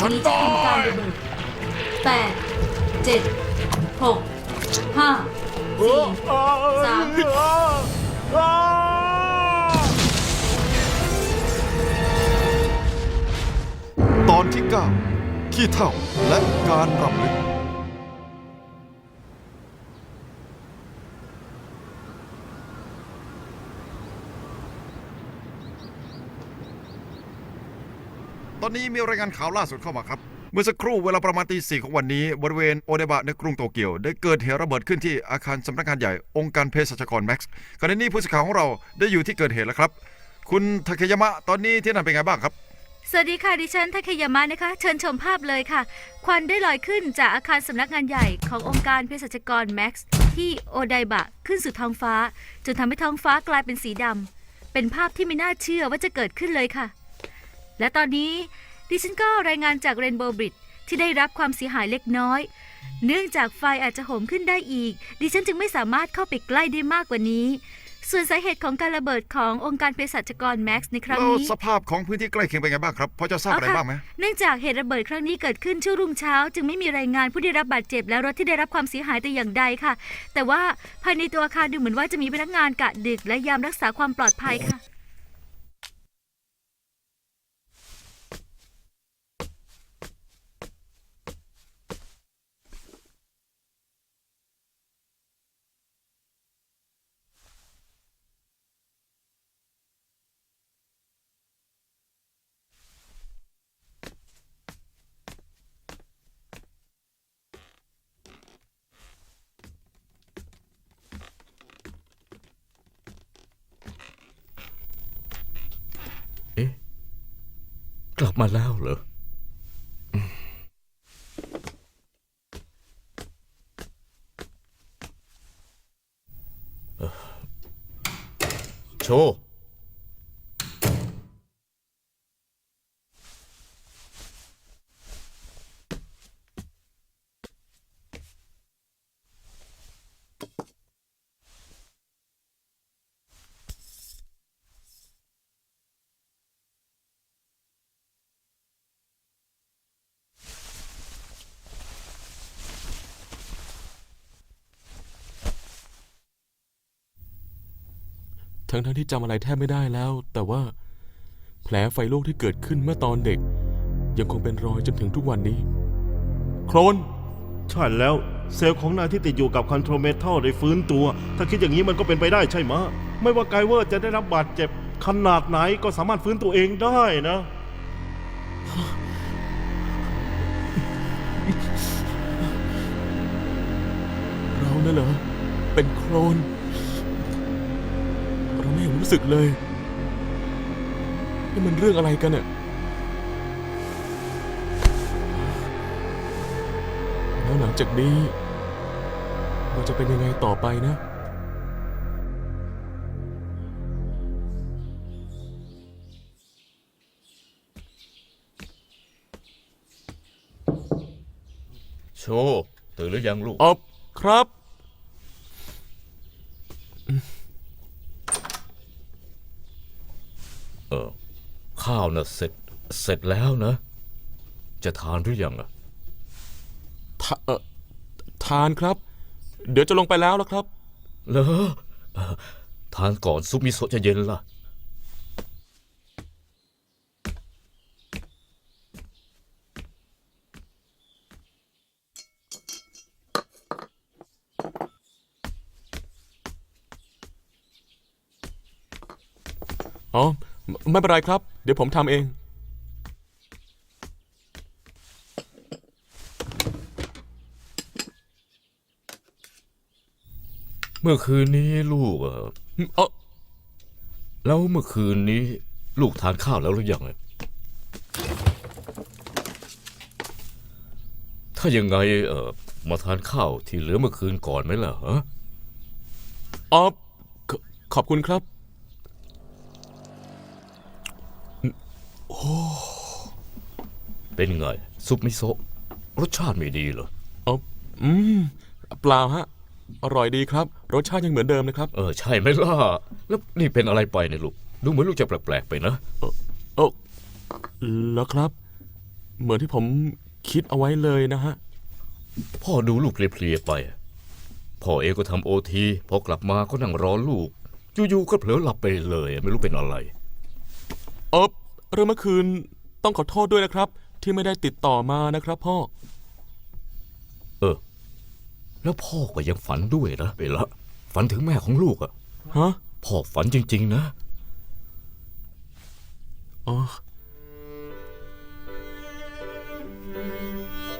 ฉันได้แปดเจ็ดหกห้าสี่สามตอนที่ 9 ขี้เท่าและการรำลึก ตอนนี้มีรายงานข่าวล่าสุดเข้ามาครับ เมื่อสักครู่เวลาประมาณตีสี่ของวันนี้ บริเวณโอเดบะในกรุงโตเกียว ได้เกิดเหตุระเบิดขึ้นที่อาคารสำนักงานใหญ่องค์การเภสัชกรแม็กซ์ขณะนี้ผู้สื่อข่าวของเราได้อยู่ที่เกิดเหตุแล้วครับ คุณทาเคยามะตอนนี้ที่นั่นเป็นไงบ้างครับสวัสดีค่ะดิฉันทาเคยามะนะคะ เชิญชมภาพเลยค่ะ ควันได้ลอยขึ้นจากอาคารสำนักงานใหญ่ขององค์การเภสัชกรแม็กซ์ที่โอไดบะขึ้นสู่ท้องฟ้า จนทำให้ท้องฟ้ากลายเป็นสีดำเป็นภาพที่ไม่น่าเชื่อว่าจะเกิดขึ้นเลยค่ะ และตอนนี้ดิฉันก็รายงานจากเรนโบว์บริดที่ได้รับความเสียหายเล็กน้อย เนื่องจากไฟอาจจะโหมขึ้นได้อีก ดิฉันจึงไม่สามารถเข้าไปใกล้ได้มากกว่านี้ ส่วนสาเหตุของการระเบิดขององค์การเภสัชกรแม็กซ์ในครั้งแล้วนี้ สภาพของพื้นที่ใกล้เคียงเป็นไงบ้างครับพอจะทราบอะไรบ้างไหมเนื่องจากเหตุระเบิดครั้งนี้เกิดขึ้นช่วงรุ่งเช้า จึงไม่มีรายงานผู้ได้รับบาดเจ็บและรถที่ได้รับความเสียหายแต่อย่างใดค่ะ แต่ว่าภายในตัวอาคารดูเหมือนว่าจะมีพนักงานกะดึกและยามรักษาความปลอดภัยค่ะ กลับมาแล้วเหรออืมเอ่อโชว์ ทั้งทั้งๆที่จำอะไรแทบไม่ได้แล้ว แต่ว่า แผลไฟลวกที่เกิดขึ้นเมื่อตอนเด็ก ยังคงเป็นรอยจนถึงทุกวันนี้ โครน ใช่แล้วเซลล์ของนายที่ติดอยู่กับคอนโทรเมทัลได้ฟื้นตัว ถ้าคิดอย่างนี้มันก็เป็นไปได้ใช่ไหมะ ไม่ว่าไกเวอร์จะได้รับบาดเจ็บ ขนาดไหนก็สามารถฟื้นตัวเองได้นะ เราเนี่ยเหรอ เป็นโครน สึกเลยนี่มันเรื่องอะไรกันเนี่ยแล้วหลังจากนี้ เราจะเป็นยังไงต่อไปนะ โชว์ตื่นหรือยังลูก ออบครับ เออข้าวน่ะเสร็จเสร็จแล้วนะ จะทานหรือยังอะทาเอ่อทานครับ เดี๋ยวจะลงไปแล้วแล้วครับ เหรอเอ่อทานก่อนซุปมิโซะจะเย็นล่ะ อ๋อ ไม่ไม่เป็นไรครับ เดี๋ยวผมทำเอง เมื่อคืนนี้ลูกเออเออแล้วเมื่อคืนนี้ลูกทานข้าวแล้วหรือยังอะถ้ายังไงเออมาทานข้าวที่เหลือเมื่อคืนก่อนไหมล่ะฮะ ออบขขอบคุณครับ เป็นไง ซุปมิโซะรสชาติไม่ดีเหรออ๋ออืม เปล่าฮะ อร่อยดีครับ รสชาติยังเหมือนเดิมนะครับ เออ ใช่ไหมล่ะ แล้วนี่เป็นอะไรไปเนี่ยลูก ดูเหมือนลูกจะแปลกๆไปนะโอ้แล้วครับ เหมือนที่ผมคิดเอาไว้เลยนะฮะ พ่อดูลูกเพลียๆไป พ่อเองก็ทำโอทีพอกลับมาก็นั่งรอลูก อยู่ๆก็เผลอหลับไปเลย ไม่รู้เป็นอะไร เออ เรื่องเมื่อคืนต้องขอโทษด้วยนะครับ ที่ไม่ได้ติดต่อมานะครับ พ่อ เออ แล้วพ่อก็ยังฝันด้วยนะเบละฝันถึงแม่ของลูกอะฮะพ่อฝันจริง ๆ นะอ๋อ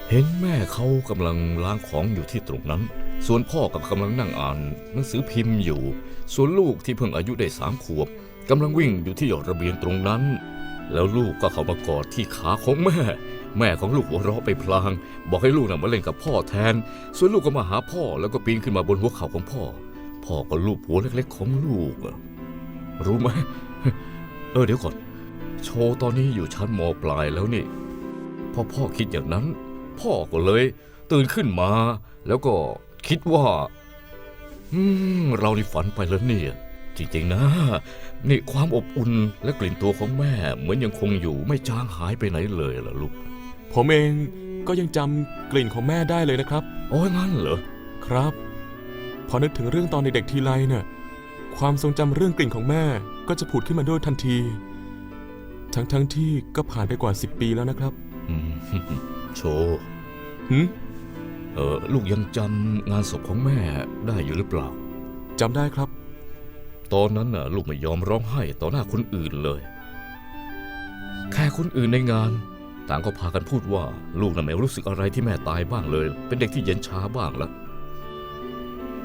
เห็นแม่เขากำลังล้างของอยู่ที่ตรงนั้น ส่วนพ่อกับกำลังนั่งอ่านหนังสือพิมพ์อยู่ ส่วนลูกที่เพิ่งอายุได้สามขวบกำลังวิ่งอยู่ที่ระเบียงตรงนั้น แล้วลูกก็เข้ามากอดที่ขาของแม่ แม่ของลูกหัวเราะไปพลาง บอกให้ลูกน่ะมาเล่นกับพ่อแทน ส่วนลูกก็มาหาพ่อแล้วก็ปีนขึ้นมาบนหัวเข่าของพ่อ พ่อก็ลูบหัวเล็กๆของลูกรู้ไหมเออเดี๋ยวก่อน โชว์ตอนนี้อยู่ชั้นมปลายแล้วนี่พอพ่อคิดอย่างนั้น พ่อก็เลย ตื่นขึ้นมา แล้วก็คิดว่า อืม เรานี่ฝันไปแล้วเนี่ย จริงๆนะ นี่ความอบอุ่นและกลิ่นตัวของแม่ เหมือนยังคงอยู่ไม่จางหายไปไหนเลยล่ะลูก ผมเองก็ยังจำกลิ่นของแม่ได้เลยนะครับ โอ้ยงั้นเหรอ ครับ พอนึกถึงเรื่องตอนเด็กๆทีไรเนี่ยความทรงจำเรื่องกลิ่นของแม่ก็จะผุดขึ้นมาด้วยทันที ทั้งๆที่ก็ผ่านไปกว่า10ปีแล้วนะครับอืมโชว์หืมเออลูกยังจำงานศพของแม่ได้อยู่หรือเปล่า จำได้ครับ ตอนนั้นน่ะลูกไม่ยอมร้องไห้ต่อหน้าคนอื่นเลย แค่คนอื่นในงาน ต่างก็พากันพูดว่าลูกน่ะไม่รู้สึกอะไรที่แม่ตายบ้างเลย เป็นเด็กที่เย็นช้าบ้างละ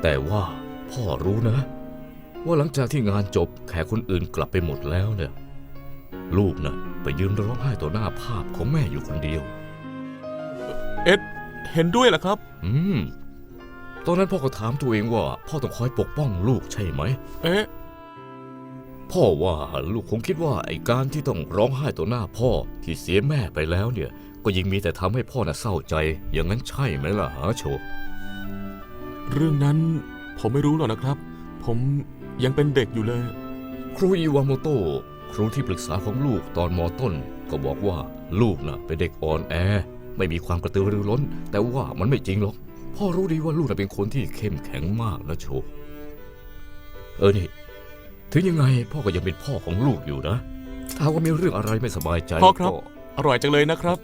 แต่ว่าพ่อรู้นะ ว่าหลังจากที่งานจบแขกคนอื่นกลับไปหมดแล้วเนี่ย ลูกน่ะไปยืนร้องไห้ต่อหน้าภาพของแม่อยู่คนเดียว เอ็ดเห็นด้วยเหรอครับ อืม ตอนนั้นพ่อก็ถามตัวเองว่า พ่อต้องคอยปกป้องลูกใช่ไหม เอ๊ะ พ่อว่าลูกคงคิดว่าไอ้การที่ต้องร้องไห้ต่อหน้าพ่อที่เสียแม่ไปแล้วเนี่ย ก็ยิ่งมีแต่ทำให้พ่อน่ะเศร้าใจ อย่างนั้นใช่ไหมล่ะฮะโช เรื่องนั้นผมไม่รู้หรอกนะครับ ผมยังเป็นเด็กอยู่เลย ครูอิวามโตะครูที่ปรึกษาของลูกตอนมอต้น ก็บอกว่าลูกน่ะเป็นเด็กอ่อนแอ ไม่มีความกระตือรือร้น แต่ว่ามันไม่จริงหรอก พ่อรู้ดีว่าลูกน่ะเป็นคนที่เข้มแข็งมากนะโช เออนี่ ถึงยังไงพ่อก็ยังเป็นพ่อของลูกอยู่นะ ถ้าว่ามีเรื่องอะไรไม่สบายใจพ่อครับอร่อยจังเลยนะครับ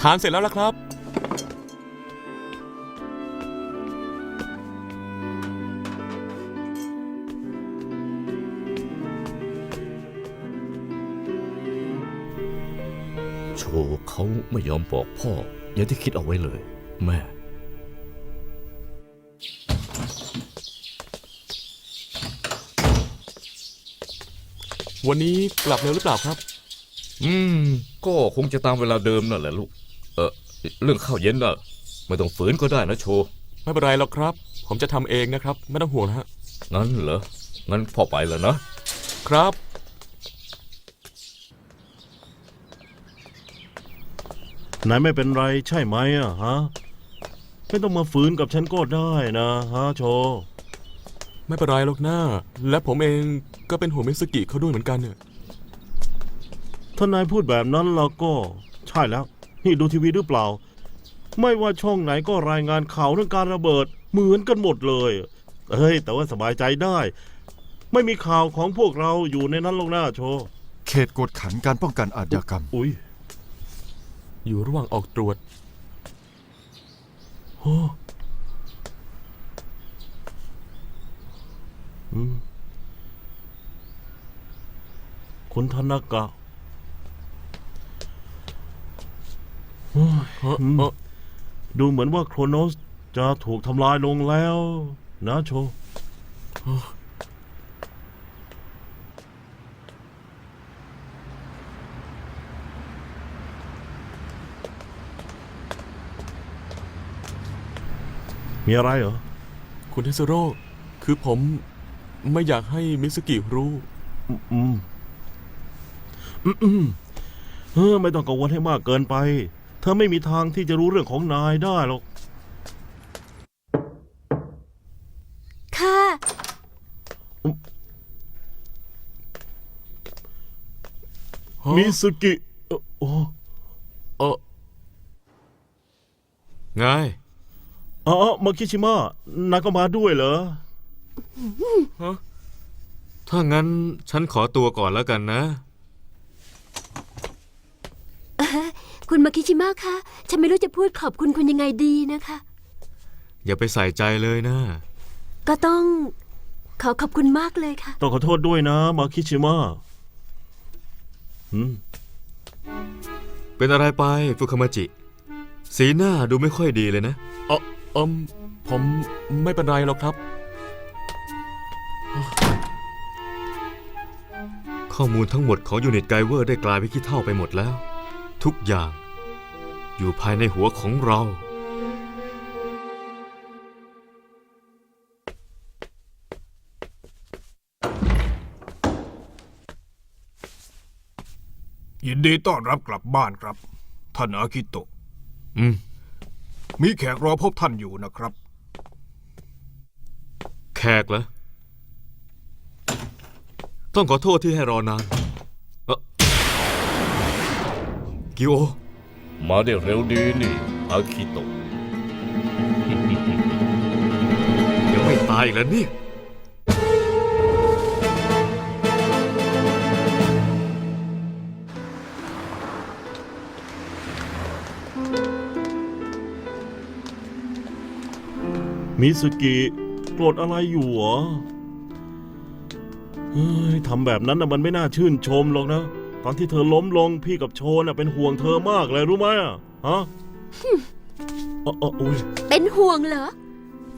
ทานเสร็จแล้วละครับ ไม่ยอมบอกพ่อ อย่างที่คิดเอาไว้เลย แม่ วันนี้กลับเร็วหรือเปล่าครับ อืม ก็คงจะตามเวลาเดิมนั่นแหละลูก เออเรื่องข้าวเย็นน่ะไม่ต้องฝืนก็ได้นะโชว์ไม่เป็นไรหรอกครับ ผมจะทำเองนะครับ ไม่ต้องห่วงนะฮะ งั้นเหรอ งั้นพ่อไปแล้วนะ ครับ นายไม่เป็นไรใช่ไหมอะฮะ ไม่ต้องมาฝืนกับฉันก็ได้นะฮะโช ไม่เป็นไรหรอกหน้า และผมเองก็เป็นห่วงมิสกิเขาด้วยเหมือนกันเนี่ยถ้านายพูดแบบนั้นเราก็ ใช่แล้ว นี่ดูทีวีหรือเปล่า ไม่ว่าช่องไหนก็รายงานข่าวเรื่องการระเบิด เหมือนกันหมดเลยเฮ้ย แต่ว่าสบายใจได้ ไม่มีข่าวของพวกเราอยู่ในนั้นลงหน้าโชว์เขตกวดขันการป้องกันอาชญากรรม อุ้ย อยู่ระหว่างออกตรวจโอ้อืมคุณธนากะโอ้ยเฮ้ออืมเอ้อดูเหมือนว่าโครโนสจะถูกทำลายลงแล้ว นะโช มีอะไรเหรอ คุณเทสโร่คือผมไม่อยากให้มิสกิรู้ อืมอืมอืมอืมเออไม่ต้องกังวลให้มากเกินไป เธอไม่มีทางที่จะรู้เรื่องของนายได้หรอก ค่ะฮะมิสกิเอ่อโอ้ เออไง อ๋อมาคิชิมะนายก็มาด้วยเหรอ ถ้างั้นฉันขอตัวก่อนแล้วกันนะคุณมาคิชิมะคะ ฉันไม่รู้จะพูดขอบคุณคุณยังไงดีนะคะ อย่าไปใส่ใจเลยนะ ก็ต้องขอขอบคุณมากเลยค่ะ ต้องขอโทษด้วยนะ มาคิชิมะอืมเป็นอะไรไปฟุคามาจิ สีหน้าดูไม่ค่อยดีเลยนะ เออ เอมผมไม่เป็นไรหรอกครับ ข้อมูลทั้งหมดของยูนิตไกเวอร์ได้กลายเป็นขี้เท่าไปหมดแล้ว ทุกอย่าง อยู่ภายในหัวของเรา ยินดีต้อนรับกลับบ้านครับ ท่านอากิโตะอืม มีแขกรอพบท่านอยู่นะครับ แขกเหรอ ต้องขอโทษที่ให้รอนานเอ่อกิโอ มาได้เร็วดีนี่อาคิโตะ ยังไม่ตายอีกแล้วเนี่ย มิสกิโกรธอะไรอยู่เหรอเฮ้ยทำแบบนั้นนะมันไม่น่าชื่นชมหรอกนะ ตอนที่เธอล้มลงพี่กับโชนน่ะเป็นห่วงเธอมากเลยรู้ไหมอะฮะเอ๋อาอุ้ยเป็นห่วงเหรอ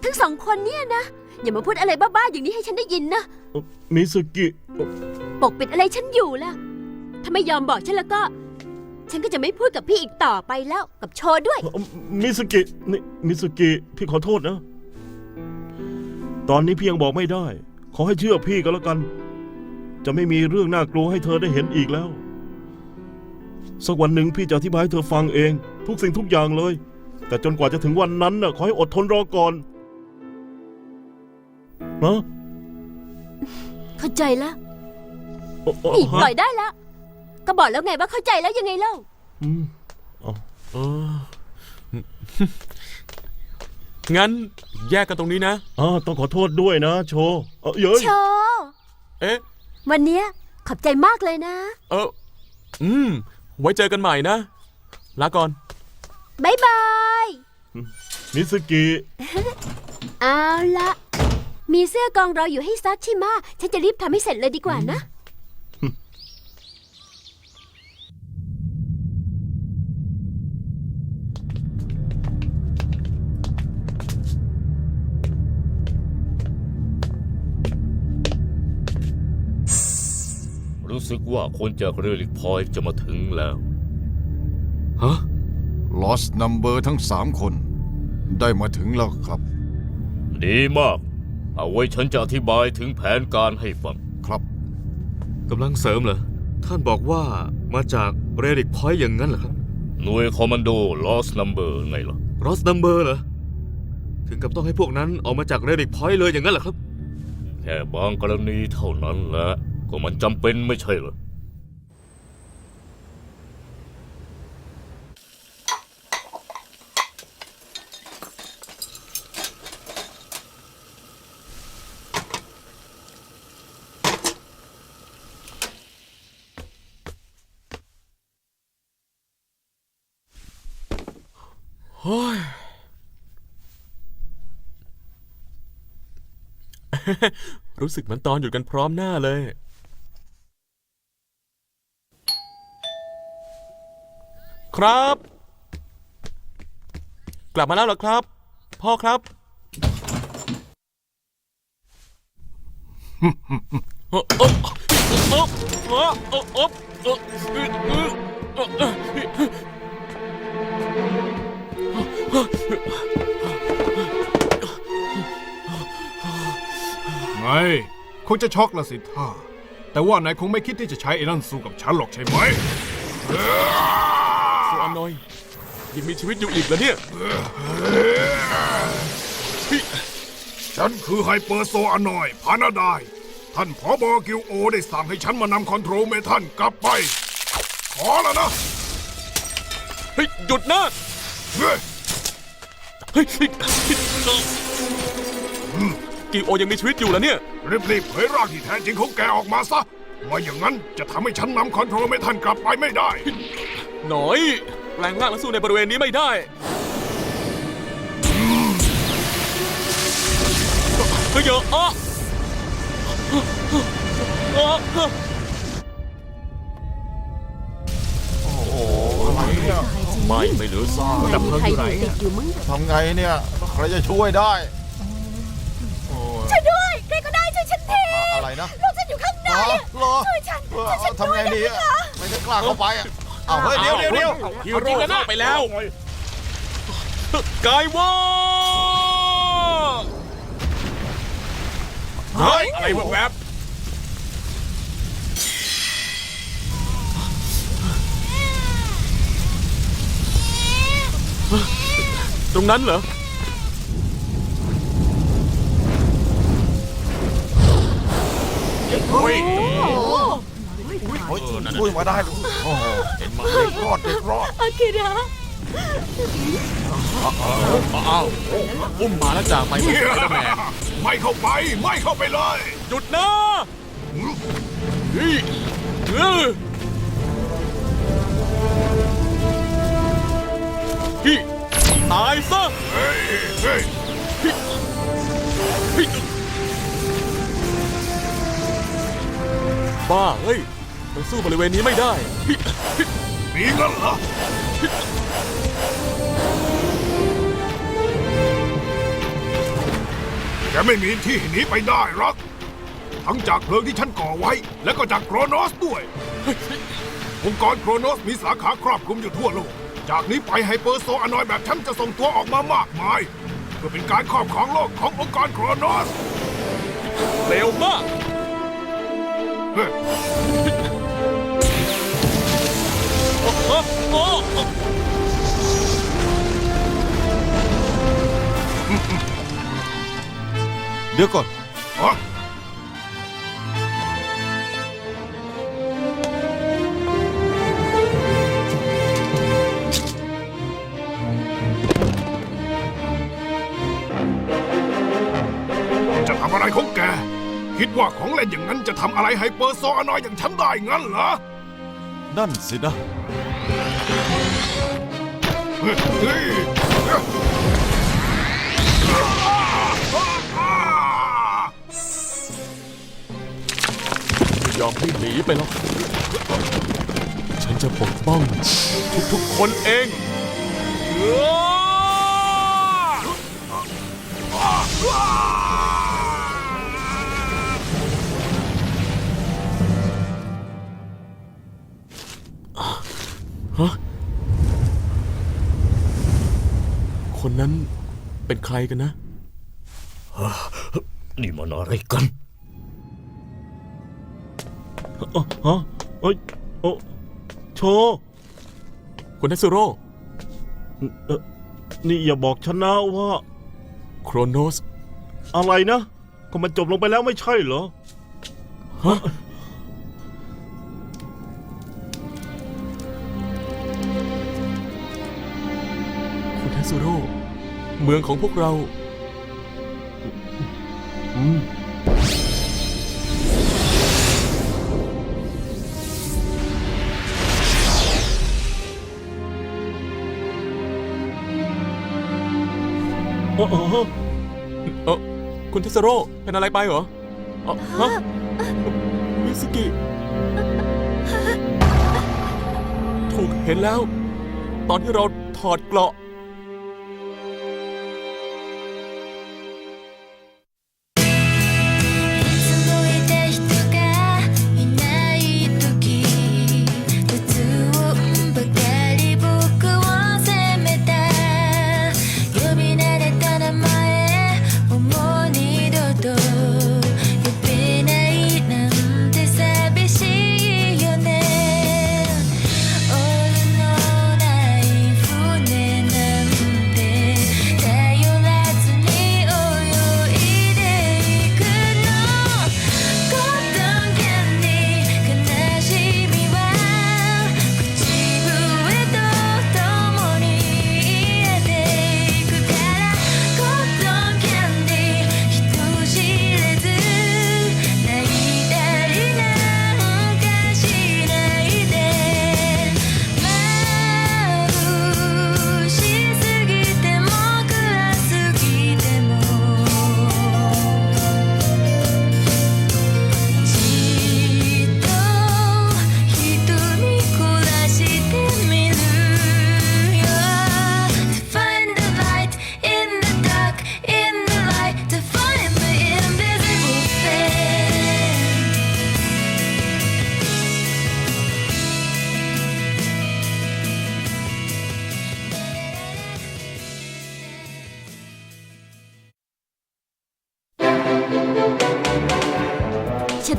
ทั้งสองคนเนี่ยนะ อย่ามาพูดอะไรบ้าๆอย่างนี้ให้ฉันได้ยินนะเอ่อมิสกิเอ่อปกปิดอะไรฉันอยู่ล่ะ ถ้าไม่ยอมบอกฉันแล้วก็ ฉันก็จะไม่พูดกับพี่อีกต่อไปแล้วกับโชว์ด้วยเอ่อมิสกินี่มิสกิ พี่ขอโทษนะ ตอนนี้พี่ยังบอกไม่ได้ ขอให้เชื่อพี่ก็แล้วกัน จะไม่มีเรื่องน่ากลัวให้เธอได้เห็นอีกแล้ว สักวันหนึ่งพี่จะอธิบายให้เธอฟังเอง ทุกสิ่งทุกอย่างเลย แต่จนกว่าจะถึงวันนั้นน่ะขอให้อดทนรอก่อนนะเข้าใจแล้วโอ้โอ้นี่ปล่ฮะอยได้แล้ว ก็บอกแล้วไงว่าเข้าใจแล้วยังไงเล่า อืมเออ งั้นแยกกันตรงนี้นะอ่าต้องขอโทษด้วยนะ โชว์เออเย้ยโชว์เอ๊ะ วันเนี้ยขอบใจมากเลยนะ เออ อืม ไว้เจอกันใหม่นะ ลาก่อน บ๊ายบาย มิสกิ เอาละ มีเสื้อกองรออยู่ให้ซักใช่ไหมะฉันจะรีบทำให้เสร็จเลยดีกว่านะ สึกว่าคนจากเรลิกพอยต์จะมาถึงแล้ว ฮะ Lost Number ทั้งสามคน ได้มาถึงแล้วครับ ดีมาก เอาไว้ฉันจะอธิบายถึงแผนการให้ฟัง ครับ กำลังเสริมเหรอ ท่านบอกว่ามาจากเรดิกพอยต์อย่างนั้นเหรอครับหน่วยคอมมานโด Lost Number ไงล่ะ รอสนัมเบอร์เหรอ ถึงกับต้องให้พวกนั้นออกมาจากเรดิกพอยต์เลยอย่างนั้นเหรอครับ แค่บางกรณีเท่านั้นแหละ ก็มันจำเป็นไม่ใช่เหรอเฮ้ย รู้สึกเหมือนตอนอยู่กันพร้อมหน้าเลย ครับ กลับมาแล้วเหรอครับ พ่อครับเอ่อเอ่อเอ่อเอ่อเอ่อเอ่อเอ่อเอ่อเอ่อเอ่อเอ่อไงคงจะช็อกละสิท่าแต่ว่านายคงไม่คิดที่จะใช้ไอ้นั่นสู้กับฉันหรอกใช่ไหม อานอย ยังมีชีวิตอยู่อีกเหรอเนี่ย ฉันคือไฮเปอร์โซอานอยพานาไดายท่านผอบอกิวโอได้สั่งให้ฉันมานำคอนโทรลเมทันกลับไป ขอแล้วนะ เฮ้ย หยุดนะเฮ้ยเฮ้ยเฮ้ยกิโอยังมีชีวิตอยู่เหรอเนี่ย รีบๆเผยร่างที่แท้จริงของแกออกมาซะไม่อย่างนั้นจะทำให้ฉันนำคอนโทรลเมทันกลับไปไม่ได้ หน่อยแปลงร่างและสู้ในบริเวณนี้ไม่ได้เฮ้ยเยอะอะอะไม่ไม่เหลือซากแต่ใครอยู่ติดอยู่มั้งทำไงเนี่ยใครจะช่วยได้ช่วยด้วยใครก็ได้ช่วยฉันทีอะไรนะลูกฉันอยู่ข้างในเหรอเหรอช่วยฉันเออช่วยฉันทำไงดีอะไม่ได้กล้าเข้าไป อะอ้าวเฮ้ยเดี๋ยวเดี๋ยวเดี๋ยวเอาจริงแล้วนะไปแล้วกายว่าเฮ้ยอะไรแวบตรงนั้นเหรอเฮ้ยโอ้ยช่วยมาได้โอ้โหเด็กรอดเด็กรอดอากิระอุ้มมาแล้วจากไปเหมือนสไปเดอร์แมนไม่เข้าไป ไม่เข้าไปเลย หยุดนะเฮ้ยเออพี่ตายซะเฮ้ยเฮ้ยบ้าเฮ้ย มันสู้บริเวณนี้ไม่ได้ มีเงินเหรอแกไม่มีที่หนีไปได้หรอก ทั้งจากเพลิงที่ฉันก่อไว้ และก็จากโครโนสด้วย องค์กรโครโนสมีสาขาครอบคลุมอยู่ทั่วโลก จากนี้ไปไฮเปอร์โซอานอยแบบฉันจะส่งตัวออกมามากมาย เพื่อเป็นการครอบครองโลกขององค์กรโครโนส เร็วมาก เฮ้ย เดี๋ยวก่อนจะทำอะไรของแก คิดว่าของเล่นอย่างนั้นจะทำอะไรไฮเปอร์โซอานอยอย่างฉันได้งั้นเหรอ นั่นสินะเฮ้ยเฮ้ยไม่ยอมให้หนีไปหรอกฉันจะปกป้อง ทุกๆคนเอง คนนั้นเป็นใครกันนะ นี่มันอะไรกันอ๋อฮะเอ้ยโอ้โชว์คุณเทสโร่เอ่อนี่อย่าบอกฉันนะว่า โครโนส อะไรนะ ก็มันจบลงไปแล้วไม่ใช่เหรอ ฮะ เมืองของพวกเราอืมโอ้โหเออคุณเทสโร่เป็นอะไรไปเหรอเอ่อฮะมิสกิถูกเห็นแล้ว ตอนที่เราถอดเกราะ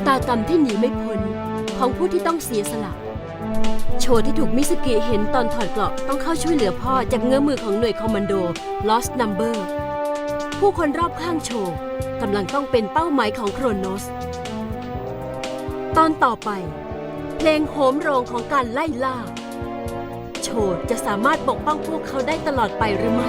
ตากรรมที่หนีไม่พ้นของผู้ที่ต้องเสียสละ โชว์ที่ถูกมิสกิเห็นตอนถอดเกราะต้องเข้าช่วยเหลือพ่อจากเงื้อมือของหน่วยคอมมานโด Lost Number ผู้คนรอบข้างโชว์กำลังต้องเป็นเป้าหมายของโครโนส ตอนต่อไป เพลงโหมโรงของการไล่ล่า โชว์จะสามารถปกป้องพวกเขาได้ตลอดไปหรือไม่